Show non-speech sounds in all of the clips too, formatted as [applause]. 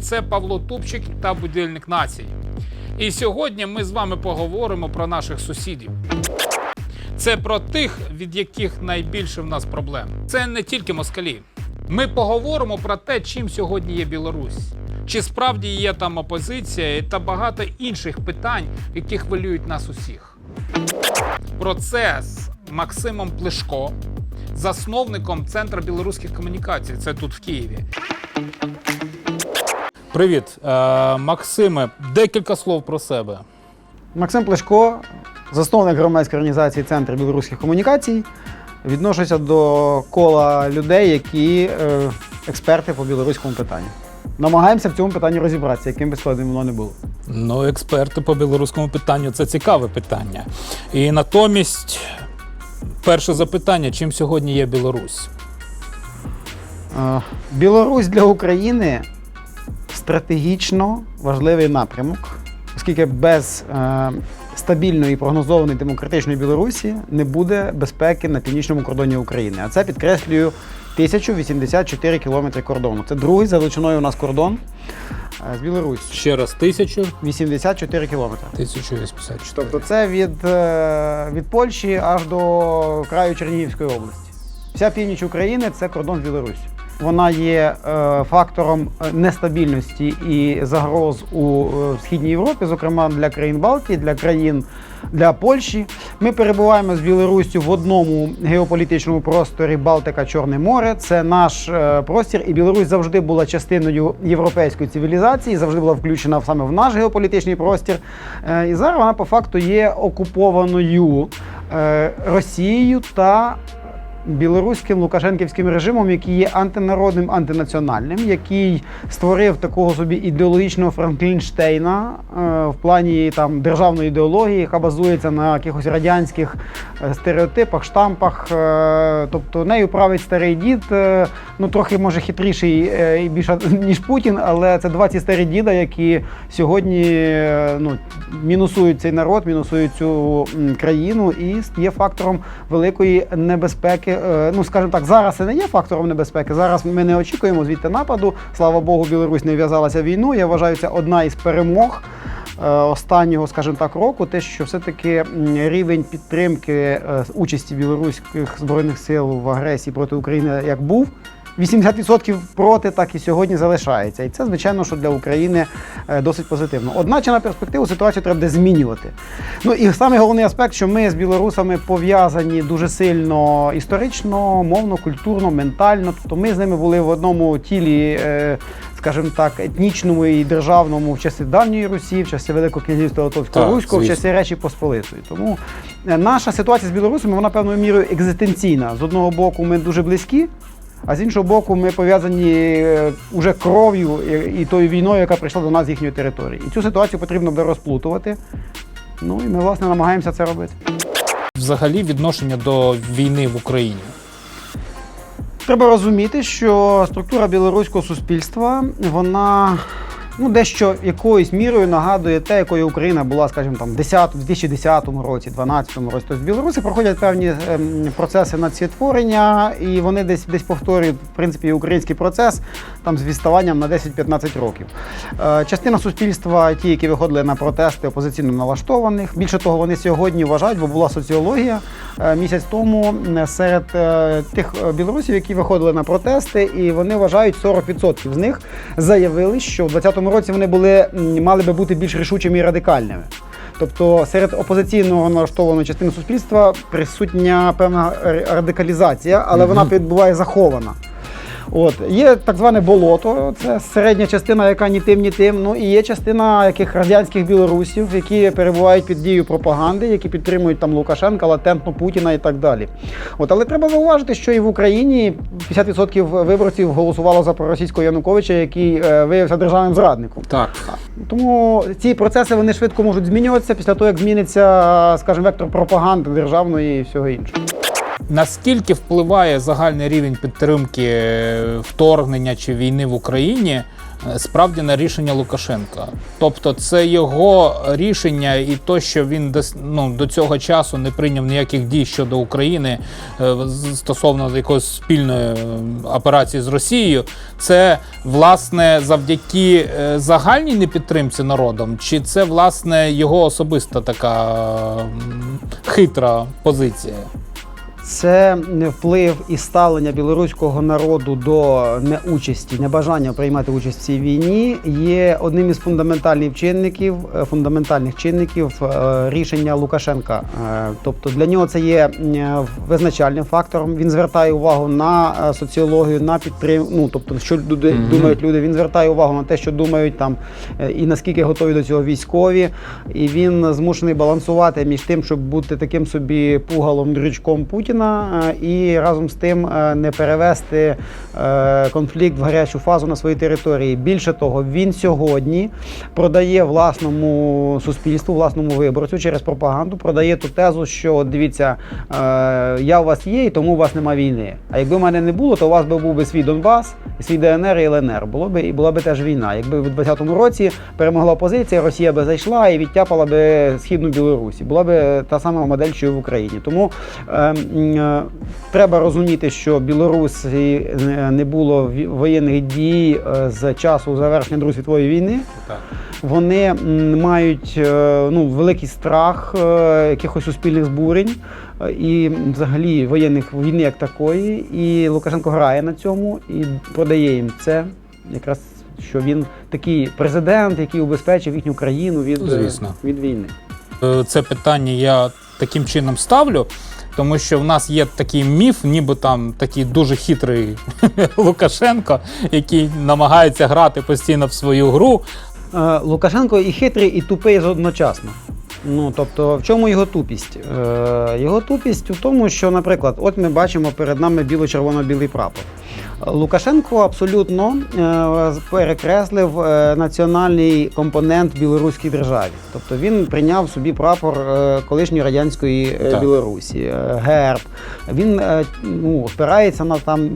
Це Павло Тупчик та будильник націй. І сьогодні ми з вами поговоримо про наших сусідів. Це про тих, від яких найбільше в нас проблем. Це не тільки москалі. Ми поговоримо про те, чим сьогодні є Білорусь. Чи справді є там опозиція та багато інших питань, які хвилюють нас усіх. Про це з Максимом Плешко, засновником Центру білоруських комунікацій. Це тут в Києві. Привіт, е, Максиме. Декілька слов про себе. Максим Плешко, засновник громадської організації Центр білоруських комунікацій. Відношуся до кола людей, які е, експерти по білоруському питанню. Намагаємося в цьому питанні розібратися, яким би складним воно не було. Ну, експерти по білоруському питанню це цікаве питання. І натомість, перше запитання: чим сьогодні є Білорусь? Е, Білорусь для України стратегічно важливий напрямок, оскільки без е, стабільної і прогнозованої демократичної Білорусі не буде безпеки на північному кордоні України. А це підкреслюю 1084 кілометри кордону. Це другий за величиною у нас кордон е, з Білоруссю. Ще раз, тисячу, 84 кілометри. 1084. Тобто це від, е, від Польщі аж до краю Чернігівської області. Вся північ України це кордон з Білоруссю. Вона є е, фактором е, нестабільності і загроз у е, східній Європі, зокрема для країн Балтії, для країн для Польщі. Ми перебуваємо з Білоруссю в одному геополітичному просторі Балтика Чорне море. Це наш простір, і Білорусь завжди була частиною європейської цивілізації, завжди була включена саме в наш геополітичний простір. І зараз вона по факту є окупованою Росією та білоруським лукашенківським режимом, який є антинародним, антинаціональним, який створив такого собі ідеологічного Франклінштейна е, в плані там державної ідеології, яка базується на якихось радянських е, стереотипах, штампах. Е, тобто нею править старий дід, ну трохи може хитріший і більше [laughs] ніж Путін, але це два ці старі діда, які сьогодні ну, мінусують цей народ, мінусують цю країну і є фактором великої небезпеки. Е, Ну, скажімо так, зараз це не є фактором небезпеки. Зараз ми не очікуємо звідти нападу. Слава Богу, Білорусь не в'язалася в війну. Я вважаю, це одна із перемог. е, Останнього, скажімо так, року, те, що все-таки рівень підтримки е, участі білоруських збройних сил в агресії проти України як був, 80% проти, так і сьогодні залишається. І це, звичайно, що для України е, досить позитивно. Одначе на перспективу ситуацію треба буде змінювати. Ну і саме головний аспект, що ми з білорусами пов'язані дуже сильно історично, мовно, культурно, ментально. Тобто ми з ними були в одному тілі. е, Скажімо так, етнічному і державному в часи давньої Русі, в часи Великого князівства Литовського Руського, в часи Речі Посполитої. Тому е, наша ситуація з білорусами вона певною мірою екзистенційна. З одного боку, ми дуже близькі, а з іншого боку, ми пов'язані е, уже кров'ю і- і тою війною, яка прийшла до нас з їхньої території. І цю ситуацію потрібно буде розплутувати. Ну і ми, власне, намагаємося це робити. Взагалі відношення до війни в Україні. Треба розуміти, що структура білоруського суспільства вона ну, дещо якоюсь мірою нагадує те, якою Україна була, скажімо, там 10, 2010 році, 2012 році. Тобто в Білорусі проходять певні ем, процеси нацвітворення, і вони десь десь повторюють в принципі український процес там з відставанням на 10-15 років. Е, частина суспільства, ті, які виходили на протести опозиційно налаштованих. Більше того, вони сьогодні вважають, бо була соціологія е, місяць тому серед е, тих е, білорусів, які виходили на протести, і вони вважають 40% з них заявили, що в 2020 році вони були мали би бути більш рішучими і радикальними. Тобто серед опозиційного налаштованої частини суспільства присутня певна радикалізація, але вона відбуває захована. От є так зване болото, це середня частина, яка ні тим, ні тим. Ну і є частина яких радянських білорусів, які перебувають під дією пропаганди, які підтримують там Лукашенка, латентно Путіна і так далі. От, але треба зауважити, що і в Україні 50% виборців голосувало за проросійського Януковича, який е, виявився державним зрадником. Так. Тому ці процеси вони швидко можуть змінюватися після того, як зміниться, скажімо, вектор пропаганди державної і всього іншого. Наскільки впливає загальний рівень підтримки е, вторгнення чи війни в Україні е, справді на рішення Лукашенка. Тобто, це його рішення, і то, що він дос- ну, до цього часу не прийняв ніяких дій щодо України е, стосовно якоїсь спільної операції з Росією, це власне завдяки загальній непідтримці народом, чи це власне його особиста така хитра позиція? Це вплив і ставлення білоруського народу до неучасті, небажання приймати участь в цій війні є одним із фундаментальних чинників, е, фундаментальних чинників е, рішення Лукашенка. Е, Тобто для нього це є визначальним фактором. Він звертає увагу на соціологію, на підтримку. Ну тобто, що люди Мгм. думають люди. Він звертає увагу на те, що думають там і наскільки готові до цього військові. І він змушений балансувати між тим, щоб бути таким собі пугалом дрючком Путіна, е, і разом з тим е, не перевести е, конфлікт в гарячу фазу на своїй території. Більше того, він сьогодні продає власному суспільству, власному виборцю через пропаганду, продає ту тезу, що дивіться, я у вас є, і тому у вас нема війни. А якби в мене не було, то у вас би був би свій Донбас, свій ДНР і ЛНР. Було би і була би теж війна. Якби в 20-му році перемогла опозиція, Росія би зайшла і відтяпала би східну Білорусі. Була би та сама модель, що і в Україні. Тому е, треба розуміти, що Білорусі е, не було воєнних дій е, з часу завершення Другої світової війни. Так. Вони мають е, ну, великий страх е, якихось суспільних збурень е, і взагалі воєнних війни як такої. І Лукашенко грає на цьому і продає їм це якраз. Що він такий президент, який убезпечив їхню країну від, е, Звісно. від війни. Е, це питання я таким чином ставлю, тому що в нас є такий міф, ніби там такий дуже хитрий [laughs] Лукашенко, який намагається грати постійно в свою гру. Е, Лукашенко і хитрий, і тупий одночасно. Ну, тобто, в чому його тупість? Е, його тупість у тому, що, наприклад, от ми бачимо перед нами біло-червоно-білий прапор. Лукашенко абсолютно е, перекреслив е, національний компонент білоруській державі. Тобто він прийняв собі прапор е, колишньої радянської Так. Білорусі, герб. Він ну, спирається на там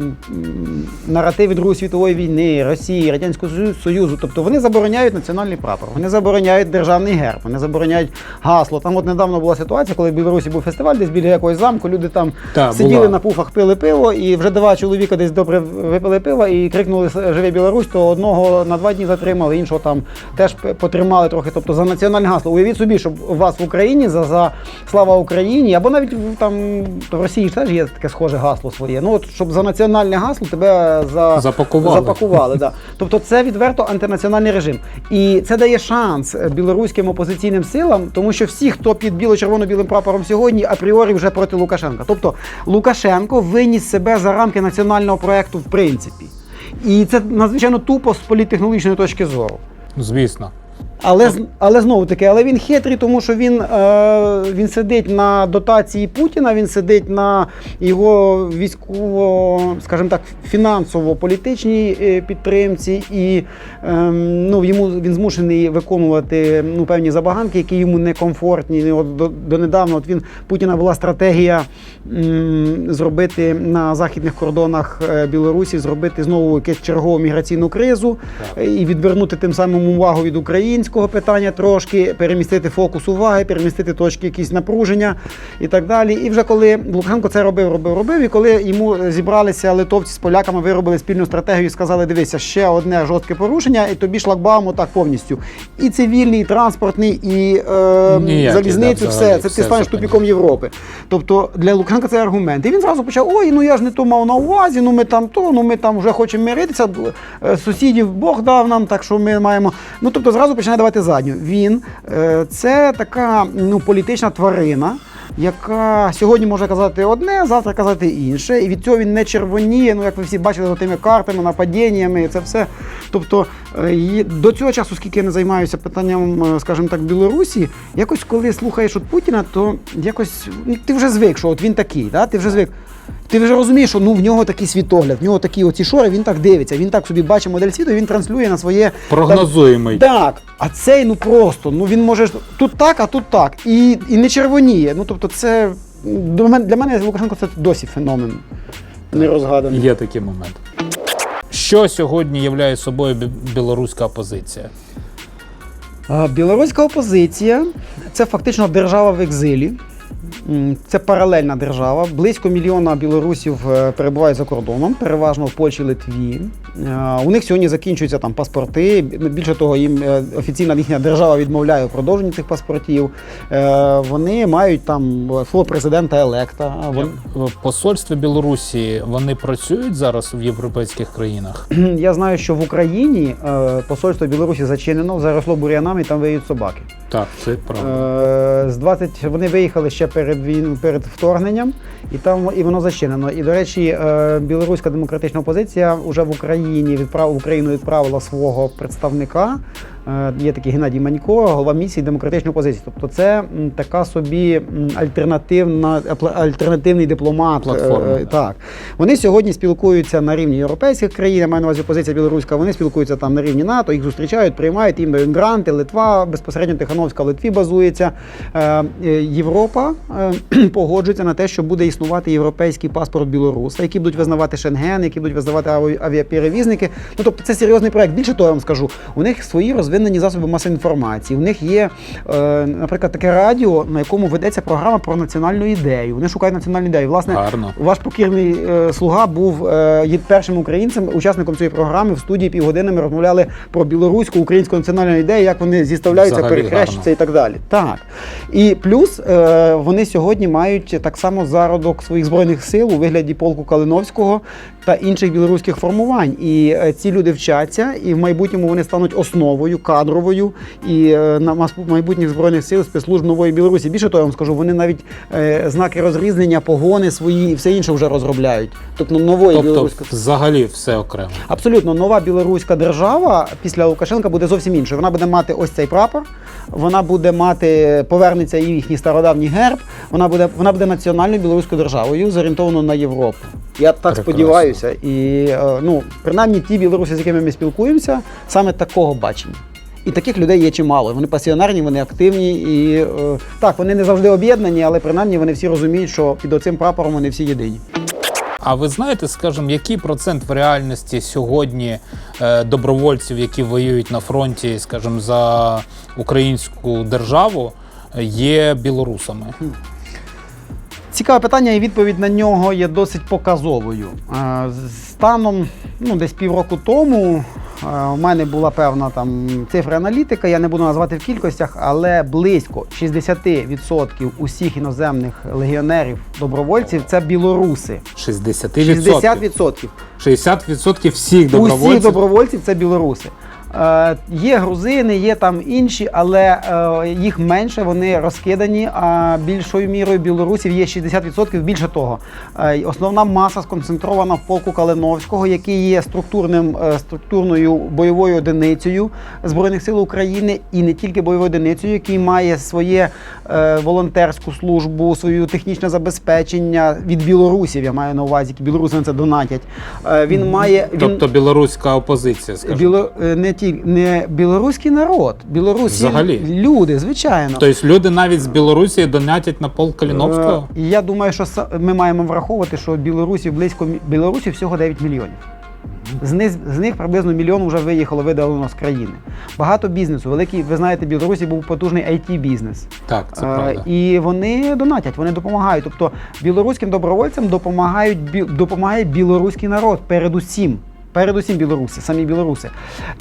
наративи Другої світової війни, Росії, Радянського Союзу. Тобто вони забороняють національний прапор, вони забороняють державний герб, вони забороняють гасло. Там от недавно була ситуація, коли в Білорусі був фестиваль, десь біля якогось замку, люди там Так, сиділи була. на пуфах, пили пиво, і вже два чоловіка десь добре випили пиво і крикнули Живе Білорусь, то одного на два дні затримали, іншого там теж потримали трохи. Тобто за національне гасло. Уявіть собі, щоб у вас в Україні за, за слава Україні, або навіть там в Росії теж є таке схоже гасло своє. Ну от щоб за національне гасло тебе за Запакували. запакували да. Тобто це відверто антинаціональний режим. І це дає шанс білоруським опозиційним силам, тому що всі, хто під біло-червоно-білим прапором сьогодні, апріорі вже проти Лукашенка. Тобто Лукашенко виніс себе за рамки національного проекту в принципі. І це надзвичайно тупо з політтехнологічної точки зору. Звісно. Але, але знову таки, але він хитрий, тому що він, е, він сидить на дотації Путіна, він сидить на його військово, скажімо так, фінансово-політичній е, підтримці, і ем, ну, йому він змушений виконувати ну, певні забаганки, які йому не комфортні. От до, донедавна от він Путіна була стратегія м, зробити на західних кордонах е, Білорусі, зробити знову якусь чергову міграційну кризу Так. і відвернути тим самим увагу від українського питання трошки, перемістити фокус уваги, перемістити точки якісь напруження і так далі. І вже коли Лукашенко це робив, робив, робив, і коли йому зібралися литовці з поляками, виробили спільну стратегію і сказали: дивися, ще одне жорстке порушення, і тобі шлагбаум отак повністю. І цивільний, і транспортний, і е, Ніякий, залізницю, да, все. Це все ти станеш тупіком Європи. Тобто для Лукашенка це аргумент. І він зразу почав: ой, ну я ж не то мав на увазі, ну ми там то, ну ми там вже хочемо миритися. е, Сусідів Бог дав нам, так що ми маємо. Ну тобто зразу починає давати задню. Він е, це така ну, політична тварина. Яка сьогодні може казати одне, завтра казати інше, і від цього він не червоніє. Ну як ви всі бачили за тими картами, нападіннями, і це все. Тобто е, до цього часу, скільки я не займаюся питанням, е, скажімо так, Білорусі, якось коли слухаєш от Путіна, то якось ну, ти вже звик, що от він такий, да? ти вже звик. Ти вже розумієш, що ну в нього такий світогляд, в нього такі оці шори, він так дивиться, він так собі бачить модель світу, і він транслює на своє Прогнозуємий. так, а цей ну просто, ну він може тут так, а тут так. І, і не червоніє. Ну тобто, це до мене, для мене Лукашенко це досі феномен нерозгаданий. Є такий момент. Що сьогодні являє собою білоруська опозиція? Білоруська опозиція це фактично держава в екзилі. Це паралельна держава. Близько мільйона білорусів е, перебувають за кордоном, переважно в Польщі, Литві. Е, У них сьогодні закінчуються там паспорти. Більше того, їм е, офіційна їхня держава відмовляє у продовженні цих паспортів. Вони мають там слово президента електа. В посольстві Білорусі вони працюють зараз в європейських країнах. [clears throat] Я знаю, що в Україні посольство Білорусі зачинено, заросло бур'янами, і там виють собаки. Так, це правда. З 20 вони виїхали ще перед війну перед вторгненням, і там і воно зачинено. І до речі, е, білоруська демократична опозиція вже в Україні відправ Україну відправила свого представника. Е, Є такий Геннадій Манько, голова місії демократичної опозиції. Тобто, це така собі альтернативна альтернативний дипломат. Платформа, Е. Так вони сьогодні спілкуються на рівні європейських країн. Я маю на увазі опозиція білоруська. Вони спілкуються там на рівні НАТО, їх зустрічають, приймають їм дають гранти. Литва безпосередньо Тихановська в Литві базується. Е, е, Європа е, [clears throat] погоджується на те, що буде існувати європейський паспорт білоруса, які будуть визнавати Шенген, які будуть визнавати авіаперевізники. Ну тобто це серйозний проект. Більше того, я вам скажу, у них свої розвинені засоби масової інформації. У них є, е, наприклад, таке радіо, на якому ведеться програма про національну ідею. Вони шукають національну ідею. Власне, Гарно. ваш покірний е, слуга був е, першим українцем, учасником цієї програми. В студії півгодини ми розмовляли про білоруську українську національну ідею, як вони зіставляються, перехрещуються і так далі. Так. І плюс вони сьогодні мають так само зародок своїх збройних сил у вигляді полку Калиновського та інших білоруських формувань. І ці люди вчаться, і в майбутньому вони стануть основою кадровою і е, на майбутніх збройних сил спецслужб нової Білорусі. Більше того, я вам скажу, вони навіть е, знаки розрізнення, погони свої і все інше вже розробляють. Тобто нової Тобто, білоруської. взагалі все окремо. Абсолютно нова білоруська держава після Лукашенка буде зовсім іншою. Вона буде мати ось цей прапор, вона буде мати, повернеться і їхній стародавній герб. Вона буде, вона буде національною білоруською державою, зорієнтованою на Європу. Я так Прекрасно. сподіваюся. І е, ну, принаймні ті білоруси, з якими ми спілкуємося, саме такого бачення. І таких людей є чимало. Вони пасіонарні, вони активні і е, так, вони не завжди об'єднані, але принаймні вони всі розуміють, що під оцим прапором вони всі єдині. А ви знаєте, скажімо, який процент в реальності сьогодні е, добровольців, які воюють на фронті, скажімо, за українську державу, є білорусами? Цікаве питання, і відповідь на нього є досить показовою. Е, Станом ну, десь півроку тому у мене була певна там цифра аналітика, я не буду назвати в кількостях, але близько 60% усіх іноземних легіонерів, добровольців це білоруси. 60%. 60%. 60% всіх Усіх добровольців. добровольців це білоруси. Е, є грузини, є там інші, але е, їх менше, вони розкидані. А більшою мірою білорусів є 60%. Більше того, е, основна маса сконцентрована в полку Калиновського, який є структурним структурною бойовою одиницею збройних сил України, і не тільки бойовою одиницею, який має своє волонтерську службу, свою технічне забезпечення від білорусів. Я маю на увазі, які білоруси на це донатять. Він має він Тобто білоруська опозиція, скажімо. Біло... не ті... не білоруський народ, білорусі Взагалі? люди, звичайно. Тобто люди навіть з Білорусі донатять на пол Каліновського? Е, я думаю, що ми маємо враховувати, що білорусів близько білорусів всього 9 мільйонів. З них, з них приблизно мільйон вже виїхало видалено з країни. Багато бізнесу. Великий, ви знаєте, в Білорусі був потужний it бізнес Так, це Е, правда. І вони донатять, вони допомагають. Тобто білоруським добровольцям допомагають допомагає білоруський народ передусім. Передусім білоруси, самі білоруси.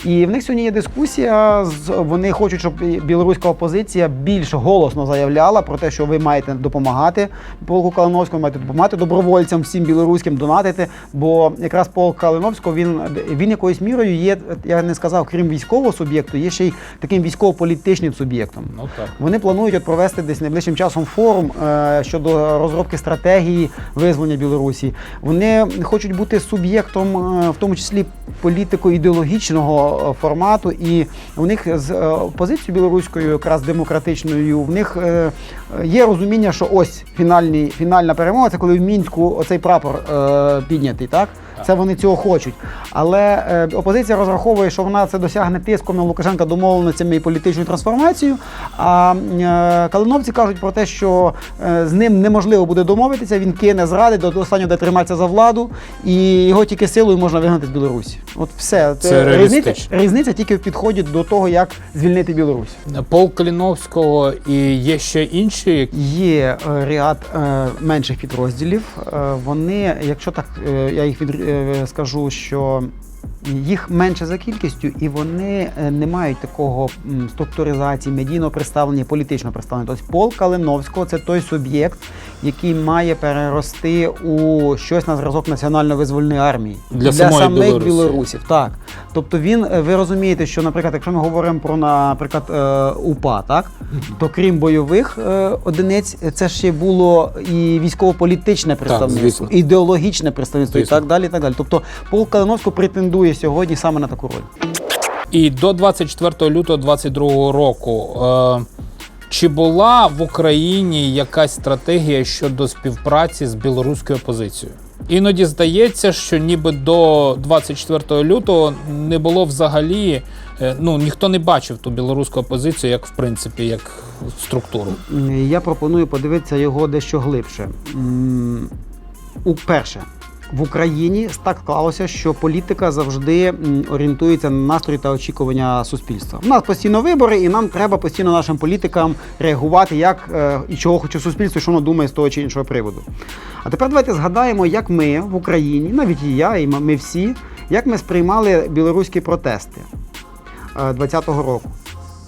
І в них сьогодні є дискусія. Вони хочуть, щоб білоруська опозиція більш голосно заявляла про те, що ви маєте допомагати полку Калиновському, маєте допомагати добровольцям, всім білоруським донатити. Бо якраз полк Калиновського він, він якоюсь мірою є, я не сказав, крім військового суб'єкту, є ще й таким військово-політичним суб'єктом. Ну так. Вони планують от провести десь найближчим часом форум е, щодо розробки стратегії визволення Білорусі. Вони хочуть бути суб'єктом, е, в тому числі політико-ідеологічного е, формату, і у них з е, позицією білоруською, якраз демократичною, в них е, є розуміння, що ось фінальний, фінальна перемога це коли в мінську оцей прапор піднятий, так? Це вони цього хочуть. Але е, опозиція розраховує, що вона це досягне тиском на Лукашенка домовленостями і політичною трансформацією. А е, калиновці кажуть про те, що е, з ним неможливо буде домовитися. Він кине зради до останнього де триматися за владу, і його тільки силою можна вигнати з Білорусі. От все. Це різниця, різниця тільки в підході до того, як звільнити Білорусь. Пол Кліновського і є ще інші. Є е, ряд е, менших підрозділів. Е, вони, якщо так е, я їх від, е, скажу, що їх менше за кількістю, і вони е, не мають такого структуризації, медійного представлення, політичного представлення. Тобто пол Калиновського це той суб'єкт, який має перерости у щось на зразок національно-визвольної армії Для самої самих Білорусі. білорусів. Так, тобто він, е, ви розумієте, що, наприклад, якщо ми говоримо про, наприклад, е, УПА, так то крім бойових е, одиниць, це ще було і військово-політичне представництво, звісно. ідеологічне представництво Звісно. і так далі. І так далі. Тобто Пол Калиновського претендує сьогодні саме на таку роль. І до 24 лютого 2022 року. Е, чи була в Україні якась стратегія щодо співпраці з білоруською опозицією? Іноді здається, що ніби до 24 лютого не було взагалі, е, ну ніхто не бачив ту білоруську опозицію, як в принципі, як структуру. Я пропоную подивитися його дещо глибше. Уперше. В Україні так склалося, що політика завжди орієнтується на настрої та очікування суспільства. У нас постійно вибори, і нам треба постійно нашим політикам реагувати, як е, і чого хоче суспільство, що воно думає з того чи іншого приводу. А тепер давайте згадаємо, як ми в Україні, навіть і я, і ми всі, як ми сприймали білоруські протести е, 20-го року.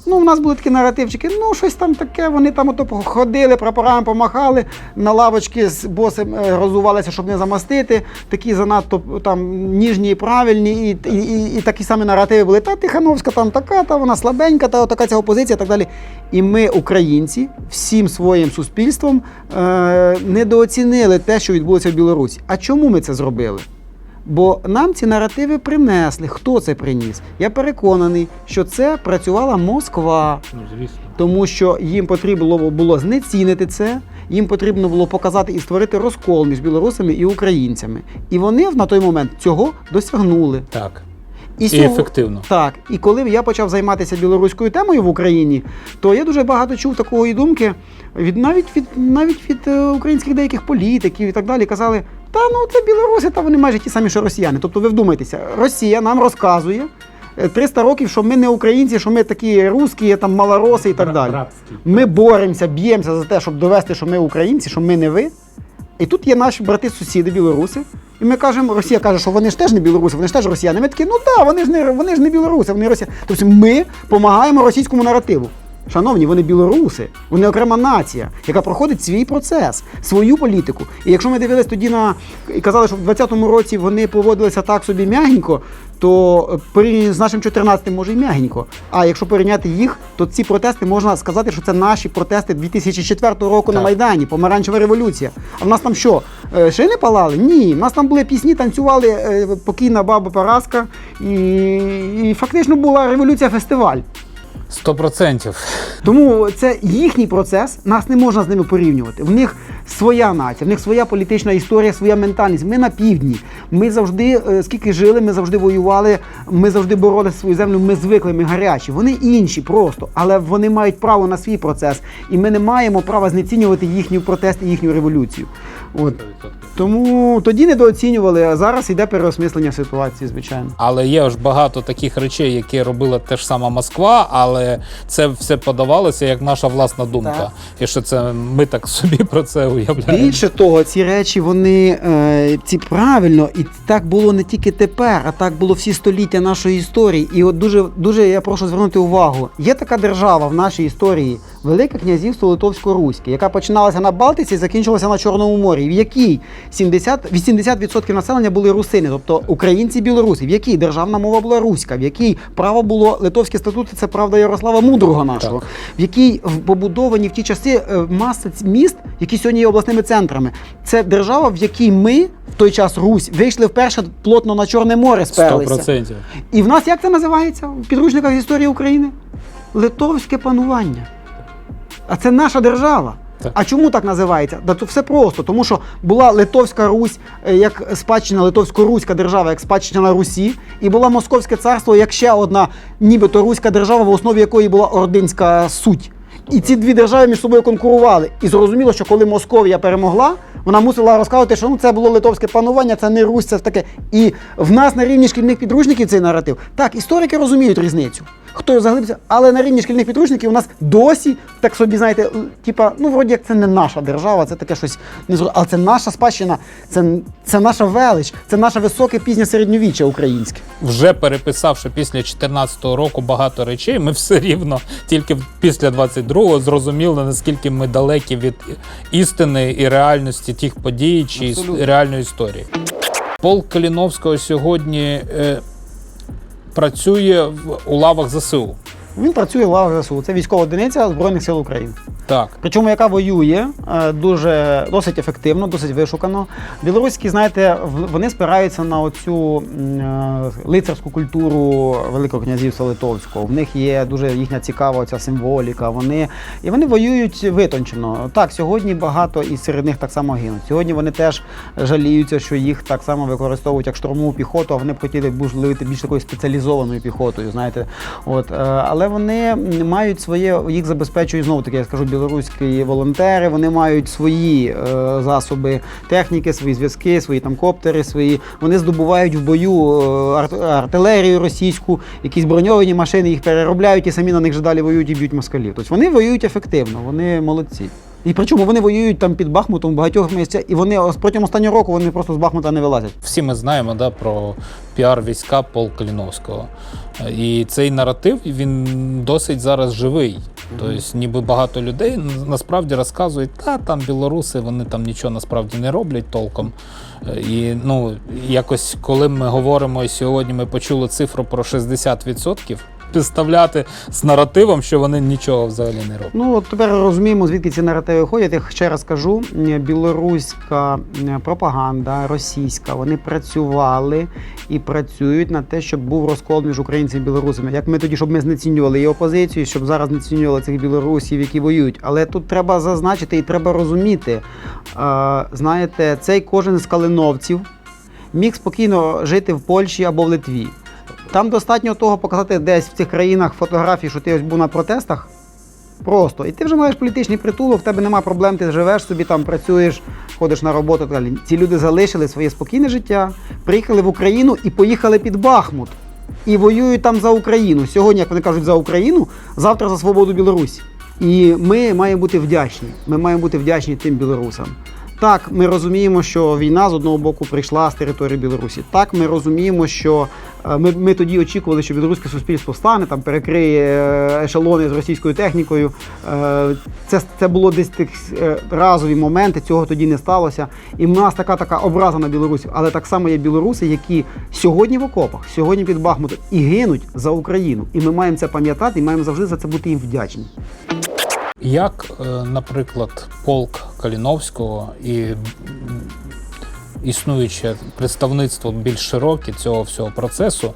Ну, у нас були такі наративчики, ну щось там таке, вони там ото ходили, прапорами помахали, на лавочки з босим е, розувалися, щоб не замастити. Такі занадто там ніжні і правильні, і, і, і, і такі самі наративи були. Та Тихановська там така, та вона слабенька, та така ця опозиція і так далі. І ми, українці, всім своїм суспільством е, недооцінили те, що відбулося в Білорусі. А чому ми це зробили? Бо нам ці наративи принесли. Хто це приніс? Я переконаний, що це працювала Москва, Ну, звісно. тому що їм потрібно було, знецінити це, їм потрібно було показати і створити розкол між білорусами і українцями. І вони на той момент цього досягнули. Так. І, І сього- ефективно. Так, і коли я почав займатися білоруською темою в Україні, то я дуже багато чув такої думки від навіть від навіть від е, українських деяких політиків і так далі. Казали, та ну це білоруси, та вони майже ті самі, що росіяни. Тобто, ви вдумайтеся, Росія нам розказує е, 300 років, що ми не українці, що ми такі русські, там малороси і так далі. Ми боремося, б'ємося за те, щоб довести, що ми українці, що ми не ви. І тут є наші брати-сусіди білоруси. І ми кажемо, Росія каже, що вони ж теж не білоруси, вони ж теж росіяни. Ми такі, ну так, вони ж не вони ж не білоруси, вони росіяни. Тобто ми допомагаємо російському наративу. Шановні, вони білоруси, вони окрема нація, яка проходить свій процес, свою політику. І якщо ми дивились тоді на і казали, що в 20-му році вони поводилися так собі м'ягенько, то е, порівняно з нашим 14-м може і м'ягенько. А якщо порівняти їх, то ці протести можна сказати, що це наші протести 2004 року на Майдані, помаранчева революція. А в нас там що? е, Шини палали? Ні. В нас там були пісні, танцювали е, покійна баба Параска, і, і фактично була революція фестиваль. Сто процентів. Тому це їхній процес, нас не можна з ними порівнювати. В них своя нація, в них своя політична історія, своя ментальність. Ми на півдні. Ми завжди, е, скільки жили, ми завжди воювали, ми завжди боролися за свою землю, ми звикли, ми гарячі. Вони інші просто, але вони мають право на свій процес. І ми не маємо права знецінювати їхній протест і їхню революцію. От. Тому тоді недооцінювали, а зараз йде переосмислення ситуації, звичайно. Але є ж багато таких речей, які робила те ж сама Москва, але це все подавалося як наша власна думка. Так. І що це ми так собі [laughs] про це уявляємо. Більше того, ці речі вони е, ці правильно, і так було не тільки тепер, а так було всі століття нашої історії. І от дуже дуже я прошу звернути увагу. Є така держава в нашій історії, Велике князівство Литовсько-Руське, яка починалася на Балтиці і закінчилася на Чорному морі, в якій 70, 80% населення були русини, тобто українці білоруси, в якій державна мова була руська, в якій право було литовські статути, це правда Ярослава Мудрого нашого, в якій побудовані в ті часи е, маса міст, які сьогодні є обласними центрами. Це держава, в якій ми в той час Русь вийшли вперше плотно на Чорне море, сперлися. процентів. І в нас як це називається в підручниках історії України? Литовське панування. А це наша держава. Так. А чому так називається? Да то все просто, тому що була Литовська Русь е, як спадщина, Литовсько-Руська держава, як спадщина Русі, і була Московське царство як ще одна, нібито руська держава, в основі якої була ординська суть. І ці дві держави між собою конкурували. І зрозуміло, що коли Московія перемогла, вона мусила розказувати, що ну це було литовське панування, це не Русь, це таке. І в нас на рівні шкільних підручників цей наратив. Так, історики розуміють різницю. Хто заглибся, але на рівні шкільних підручників у нас досі, так собі, знаєте, типа, ну вроді як це не наша держава, це таке щось не Але це наша спадщина, це, це наша велич, це наше високе пізнє середньовіччя українське. Вже переписавши після 2014 року багато речей, ми все рівно тільки після 22-го зрозуміли, наскільки ми далекі від істини і реальності тих подій чи іс- реальної історії. Полк Каліновського сьогодні е, працює в, у лавах ЗСУ. Він працює в лавах ЗСУ. Це військова одиниця Збройних сил України. Так. Причому яка воює е, дуже досить ефективно, досить вишукано. Білоруські, знаєте, вони спираються на оцю е, лицарську культуру Великого князівства Литовського. В них є дуже їхня цікава ця символіка. Вони і вони воюють витончено. Так, сьогодні багато і серед них так само гинуть. Сьогодні вони теж жаліються, що їх так само використовують як штурмову піхоту, а вони б хотіли бути більш такою спеціалізованою піхотою. Знаєте, от е, але вони мають своє, їх забезпечують знову таки, я скажу, білоруські волонтери. Вони мають свої е, засоби техніки, свої зв'язки, свої там коптери, свої. Вони здобувають в бою е, арт- артилерію російську, якісь броньовані машини їх переробляють і самі на них же далі воюють і б'ють москалів. Тобто вони воюють ефективно, вони молодці. І причому вони воюють там під Бахмутом в багатьох місцях, і вони протягом останнього року вони просто з Бахмута не вилазять. Всі ми знаємо да, про піар війська Полк Каліновського. І цей наратив він досить зараз живий. Тобто, ніби багато людей насправді розказують, та там білоруси, вони там нічого насправді не роблять толком. Е, І ну, якось, коли ми говоримо, і сьогодні ми почули цифру про 60%, представляти з наративом, що вони нічого взагалі не роблять. Ну от тепер розуміємо, звідки ці наративи ходять. Я ще раз кажу: білоруська пропаганда, російська, вони працювали і працюють на те, щоб був розкол між українцями і білорусами. Як ми тоді, щоб ми знецінювали і опозицію, щоб зараз знецінювали цих білорусів, які воюють. Але тут треба зазначити і треба розуміти. Е, знаєте, цей кожен з калиновців міг спокійно жити в Польщі або в Литві. Там достатньо того показати десь в цих країнах фотографії, що ти ось був на протестах. Просто. І ти вже маєш політичний притулок, в тебе нема проблем, ти живеш собі там, працюєш, ходиш на роботу. так Далі. Ці люди залишили своє спокійне життя, приїхали в Україну і поїхали під Бахмут. І воюють там за Україну. Сьогодні, як вони кажуть, за Україну, завтра за свободу Білорусі. І ми маємо бути вдячні. Ми маємо бути вдячні тим білорусам. Так, ми розуміємо, що війна з одного боку прийшла з території Білорусі. Так, ми розуміємо, що е, ми, ми тоді очікували, що білоруське суспільство стане, там перекриє е, ешелони з російською технікою. Е, Це, це було десь тих разові моменти, цього тоді не сталося. І в нас така така образа на білорусів, але так само є білоруси, які сьогодні в окопах, сьогодні під Бахмутом і гинуть за Україну. І ми маємо це пам'ятати і маємо завжди за це бути їм вдячні. Як, е, наприклад, полк Каліновського і існуюче представництво більш широке цього всього процесу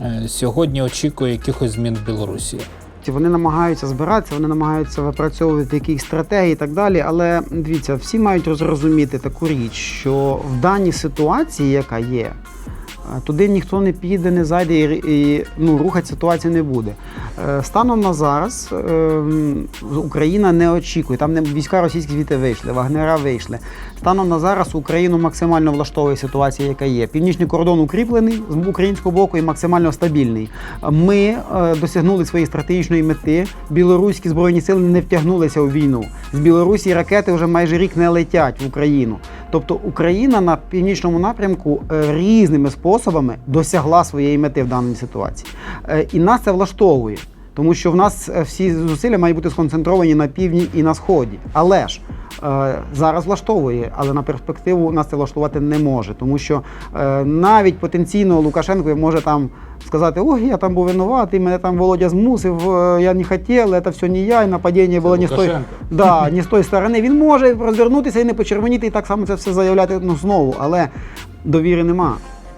е, сьогодні очікує якихось змін в Білорусі? Вони намагаються збиратися, вони намагаються випрацьовувати якісь стратегії і так далі. Але дивіться, всі мають зрозуміти таку річ, що в даній ситуації, яка є, туди ніхто не піде, не зайде і, ну, рухати ситуацію не буде. Е, Станом на зараз е, Україна не очікує. Там війська російські звідти вийшли, вагнера вийшли. Станом на зараз Україну максимально влаштовує ситуація, яка є. Північний кордон укріплений з українського боку і максимально стабільний. Ми е, досягнули своєї стратегічної мети. Білоруські збройні сили не втягнулися у війну. З Білорусі ракети вже майже рік не летять в Україну. Тобто Україна на північному напрямку е, різними способами досягла своєї мети в даній ситуації. Е, І нас це влаштовує. Тому що в нас е, всі зусилля мають бути сконцентровані на півдні і на сході. Але ж е, зараз влаштовує, але на перспективу нас це влаштувати не може. Тому що навіть потенційно Лукашенко може там сказати: ой, я там був винуватий, мене там Володя змусив, я не хотів, це все не я, і нападіння було не з той, да, не з тої сторони. Він може розвернутися і не почервоніти, і так само це все заявляти ну, знову. Але довіри нема.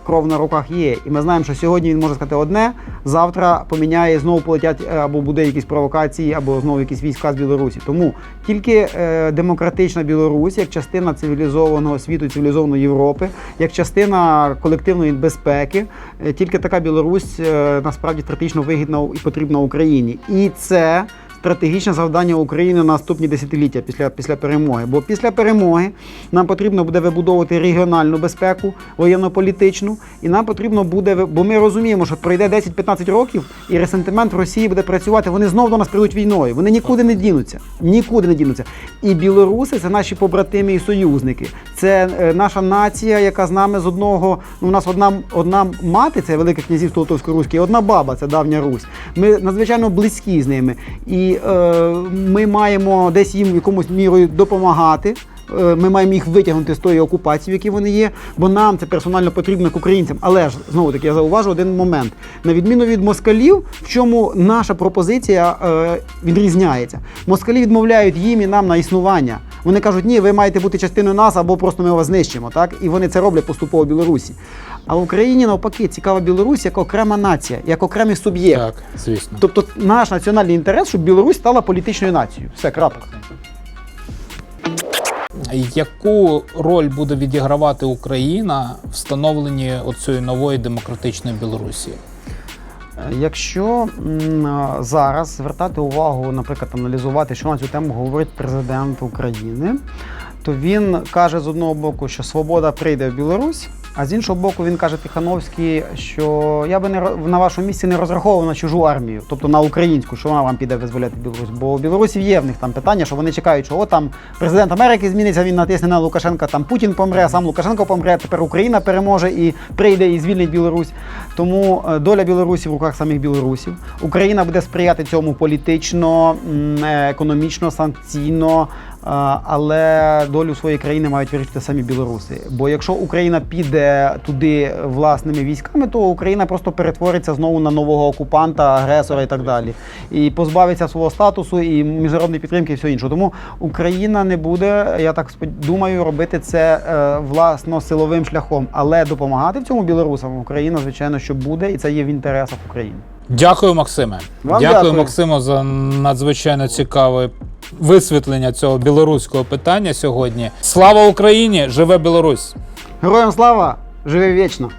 Кров на руках є, і ми знаємо, що сьогодні він може сказати одне, завтра поміняє знову полетять е, або буде якісь провокації, або знову якісь війська з Білорусі. Тому тільки е, демократична Білорусь, як частина цивілізованого світу, цивілізованої Європи, як частина колективної безпеки, е, тільки така Білорусь е, насправді стратегічно вигідна і потрібна Україні. І це стратегічне завдання України на наступні десятиліття після, після перемоги. Бо після перемоги нам потрібно буде вибудовувати регіональну безпеку, воєнно-політичну, і нам потрібно буде, бо ми розуміємо, що пройде 10-15 років, і ресентимент в Росії буде працювати. Вони знову до нас прийдуть війною. Вони нікуди не дінуться. Нікуди не дінуться. І білоруси це наші побратими і союзники. Це е, наша нація, яка з нами з одного. Ну, у нас одна, одна мати, це Велике князівство Литовсько-Руське, одна баба, це давня Русь. Ми надзвичайно близькі з ними. І е, ми маємо десь їм якомусь мірою допомагати. Е, Ми маємо їх витягнути з тої окупації, в якій вони є, бо нам це персонально потрібно як українцям. Але ж знову таки я зауважу один момент. На відміну від москалів, в чому наша пропозиція е, відрізняється. Москалі відмовляють їм і нам на існування. Вони кажуть, ні, ви маєте бути частиною нас або просто ми вас знищимо. Так? І вони це роблять поступово в Білорусі. А в Україні навпаки цікава Білорусь як окрема нація, як окремий суб'єкт. Так, звісно. Тобто наш національний інтерес, щоб Білорусь стала політичною нацією. Все, крапка. Яку роль буде відігравати Україна в встановленні оцієї нової демократичної Білорусі? Якщо зараз звертати увагу, наприклад, аналізувати, що на цю тему говорить президент України, то він каже з одного боку, що свобода прийде в Білорусь, а з іншого боку, він каже Тихановський, що я би не на вашому місці не розраховував на чужу армію, тобто на українську, що вона вам піде визволяти Білорусь. Бо у Білорусі є в них там питання, що вони чекають, що от там президент Америки зміниться, він натисне на Лукашенка, там Путін помре, сам Лукашенко помре. Тепер Україна переможе і прийде і звільнить Білорусь. Тому е, доля Білорусі в руках самих білорусів. Україна буде сприяти цьому політично, е, економічно, санкційно. Але долю своєї країни мають вирішити самі білоруси. Бо якщо Україна піде туди власними військами, то Україна просто перетвориться знову на нового окупанта, агресора і так далі. І позбавиться свого статусу і міжнародної підтримки, і все інше. Тому Україна не буде, я так думаю, робити це е, власно силовим шляхом, але допомагати в цьому білорусам Україна, звичайно, що буде, і це є в інтересах України. Дякую, Максиме. Вам дякую, дякую. Максиму, за надзвичайно цікаве висвітлення цього білоруського питання сьогодні. Слава Україні! Живе Білорусь! Героям слава! Живи вічно!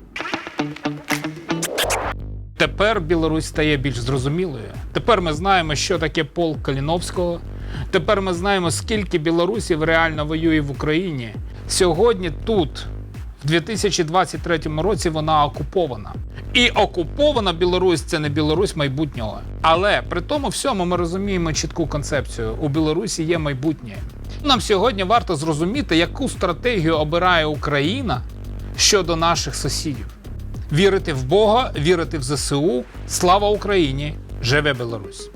Тепер Білорусь стає більш зрозумілою. Тепер ми знаємо, що таке полк Каліновського. Тепер ми знаємо, скільки білорусів реально воює в Україні. Сьогодні тут, в 2023 році, вона окупована. І окупована Білорусь це не Білорусь майбутнього. Але при тому всьому ми розуміємо чітку концепцію: у Білорусі є майбутнє. Нам сьогодні варто зрозуміти, яку стратегію обирає Україна щодо наших сусідів. Вірити в Бога, вірити в ЗСУ. Слава Україні! Живе Білорусь!